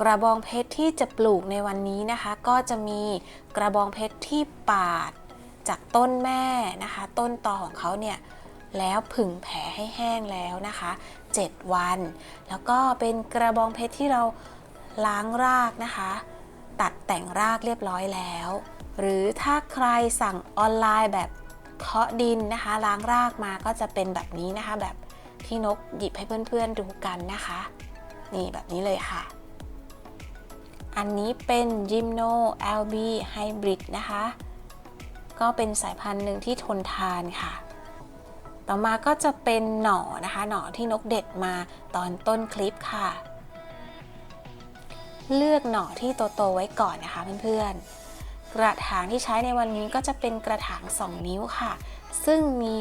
กระบองเพชรที่จะปลูกในวันนี้นะคะ ก็จะมีกระบองเพชรที่ปาดจากต้นแม่นะคะ ต้นตอของเขาเนี่ยแล้วผึ่งแผลให้แห้งแล้วนะคะ 7 วัน แล้วก็เป็นกระบองเพชรที่เราล้างรากนะคะ ตัดแต่งรากเรียบร้อยแล้ว หรือถ้าใครสั่งออนไลน์แบบเคาะดินนะคะ ล้างรากมาก็จะเป็นแบบนี้นะคะ แบบที่นกหยิบให้เพื่อนๆดูกันนะคะ นี่แบบนี้เลยค่ะ อันนี้เป็น Gymno LB Hybrid นะคะ ก็เป็นสายพันธุ์หนึ่งที่ทนทานค่ะ ต่อมาก็จะเป็นหน่อนะคะ หน่อที่นกเด็ดมาตอนต้นคลิปค่ะ เลือกหน่อที่โตๆไว้ก่อนนะคะเพื่อนๆ กระถางที่ใช้ในวันนี้ก็จะเป็นกระถาง 2 นิ้วค่ะ ซึ่งมี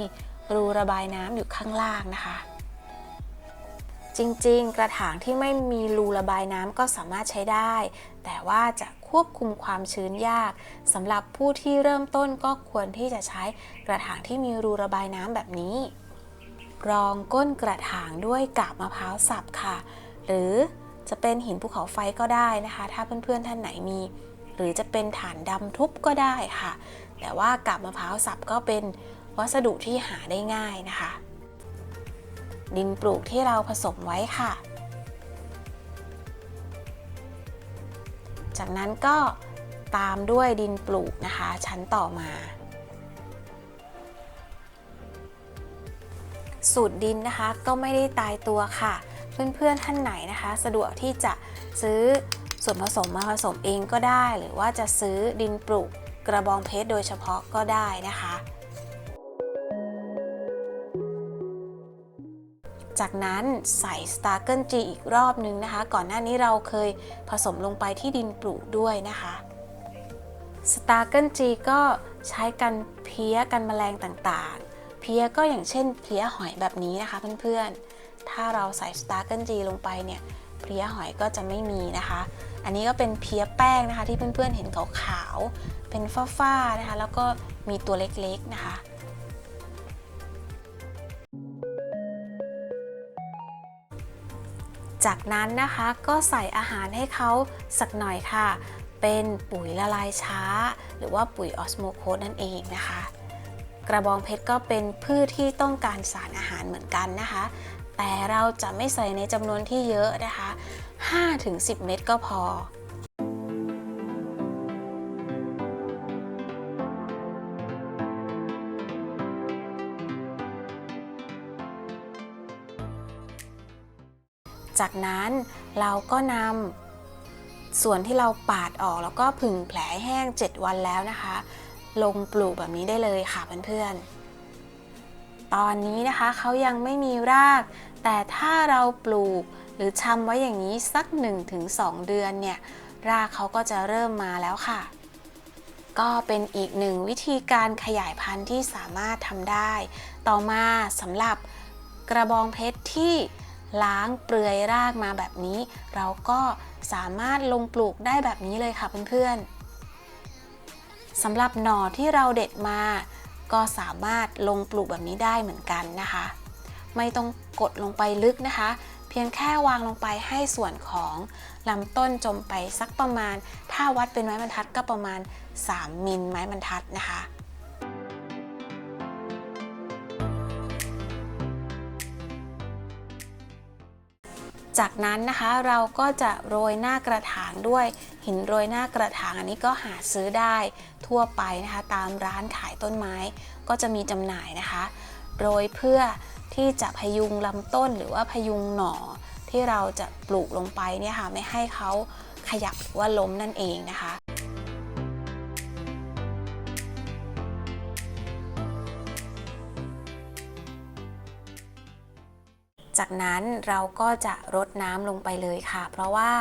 รูระบายน้ำอยู่ข้างล่างนะคะ จริงๆ กระถางที่ไม่มีรูระบายน้ำก็สามารถใช้ได้ แต่ว่าจะควบคุมความชื้นยากสำหรับผู้ที่เริ่มต้นก็ควรที่จะใช้กระถางที่มีรูระบายน้ำแบบนี้ รองก้นกระถางด้วยกาบมะพร้าวสับค่ะ หรือจะเป็นหินภูเขาไฟก็ได้นะคะ ถ้าเพื่อนๆท่านไหนมี หรือจะเป็นฐานดำทุบก็ได้ค่ะ แต่ว่ากาบมะพร้าวสับก็เป็นวัสดุที่หาได้ง่ายนะคะ ดินปลูกที่เราผสมไว้ค่ะ จากนั้นก็ตามด้วยดินปลูกนะคะ ชั้นต่อมา สูตรดินนะคะก็ไม่ได้ตายตัวค่ะ เพื่อนๆท่านไหนนะคะ สะดวกที่จะซื้อส่วนผสมมาผสมเองก็ได้ หรือว่าจะซื้อดินปลูกกระบองเพชรโดยเฉพาะก็ได้นะคะ จากนั้นใส่สตาร์เกิลจีอีกรอบนึงนะคะ ก่อนหน้านี้เราเคยผสมลงไปที่ดินปลูกด้วยนะคะสตาร์เกิลจีก็ใช้กันเพี้ยกันแมลงต่างๆ เพี้ยก็อย่างเช่นเพี้ยหอยแบบนี้นะคะเพื่อนๆ ถ้าเราใส่สตาร์เกิลจีลงไปเนี่ยเพี้ยหอยก็จะไม่มีนะคะ อันนี้ก็เป็นเพี้ยแป้งนะคะที่เพื่อนๆเห็นขาวๆเป็นฝ้าๆนะคะ แล้วก็มีตัวเล็กๆนะคะ จากนั้นนะคะก็ใส่อาหารให้เขาสักหน่อยค่ะ เป็นปุ๋ยละลายช้า หรือว่าปุ๋ยออสโมโคสนั่นเองนะคะ กระบองเพชรก็เป็นพืชที่ต้องการสารอาหารเหมือนกันนะคะ แต่เราจะไม่ใส่ในจำนวนที่เยอะนะคะ 5-10 เม็ดก็พอ จากนั้นเราก็นำส่วนที่เราปาดออกแล้วก็ผึ่งแผลแห้ง 7 วันแล้วนะคะ ลงปลูกแบบนี้ได้เลยค่ะเพื่อนๆ ตอนนี้นะคะเขายังไม่มีราก แต่ถ้าเราปลูกหรือชำไว้อย่างนี้สัก 1-2 เดือนเนี่ยรากเขาก็จะเริ่มมาแล้วค่ะ ก็เป็นอีกหนึ่งวิธีการขยายพันธุ์ที่สามารถทำได้ ต่อมาสำหรับกระบองเพชรที่ ล้างเปลือยรากมาแบบนี้ เราก็สามารถลงปลูกได้แบบนี้เลยค่ะเพื่อนๆสำหรับหน่อที่เราเด็ดมา ก็สามารถลงปลูกแบบนี้ได้เหมือนกันนะคะ ไม่ต้องกดลงไปลึกนะคะ เพียงแค่วางลงไปให้ส่วนของลำต้นจมไปสักประมาณ ถ้าวัดเป็นไม้บรรทัดก็ประมาณ 3 มิลไม้บรรทัดนะคะ จากนั้นนะคะเราก็จะโรยหน้ากระถางด้วยหินโรยหน้ากระถางอันนี้ก็หาซื้อได้ทั่วไปนะคะ ตามร้านขายต้นไม้ก็จะมีจำหน่ายนะคะ โรยเพื่อที่จะพยุงลำต้นหรือว่าพยุงหน่อที่เราจะปลูกลงไปเนี่ยค่ะไม่ให้เขาขยับหรือว่าล้มนั่นเองนะคะ จากนั้นเราก็จะรดน้ำลงไปเลยค่ะ เพราะว่า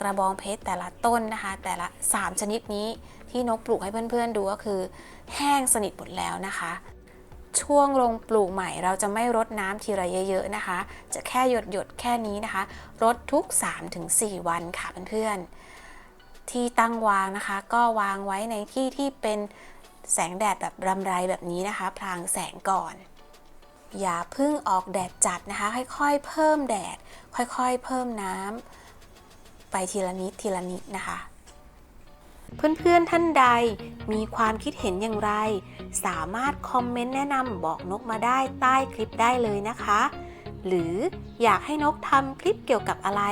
กระบองเพชรแต่ละต้นนะคะ แต่ละ 3 ชนิดนี้ที่นกปลูกให้เพื่อนๆดูก็คือ แห้งสนิทหมดแล้วนะคะ ช่วงลงปลูกใหม่เราจะไม่รดน้ำทีละเยอะๆนะคะ จะแค่หยดหยดๆแค่นี้นะคะ รดทุก 3-4 วันค่ะเพื่อนๆ ที่ตั้งวางนะคะ ก็วางไว้ในที่ที่เป็นแสงแดดแบบรำไรแบบนี้นะคะพรางแสงก่อน อย่าเพึ่งออกแดดจัดนะคะ ค่อยๆ เพิ่มแดด ค่อยๆ เพิ่มน้ำไปทีละนิดทีละนิดนะคะ เพื่อนๆท่านใดมีความคิดเห็นอย่างไร สามารถคอมเมนต์แนะนำบอกนกมาได้ใต้คลิปได้เลยนะคะ หรืออยากให้นกทำคลิปเกี่ยวกับอะไร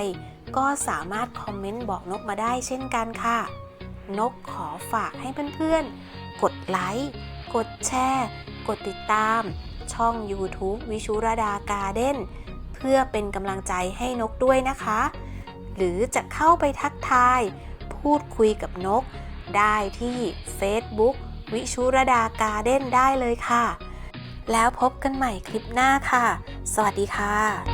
ก็สามารถคอมเมนต์บอกนกมาได้เช่นกันค่ะ นกขอฝากให้เพื่อนๆ กดไลค์ กดแชร์ กดติดตาม ช่อง YouTube วิชุรดาการ์เด้นเพื่อเป็นกำลังใจให้นกด้วยนะคะ หรือจะเข้าไปทักทาย พูดคุยกับนก ได้ที่ Facebook วิชุรดาการ์เด้นได้เลยค่ะ แล้วพบกันใหม่คลิปหน้าค่ะ สวัสดีค่ะ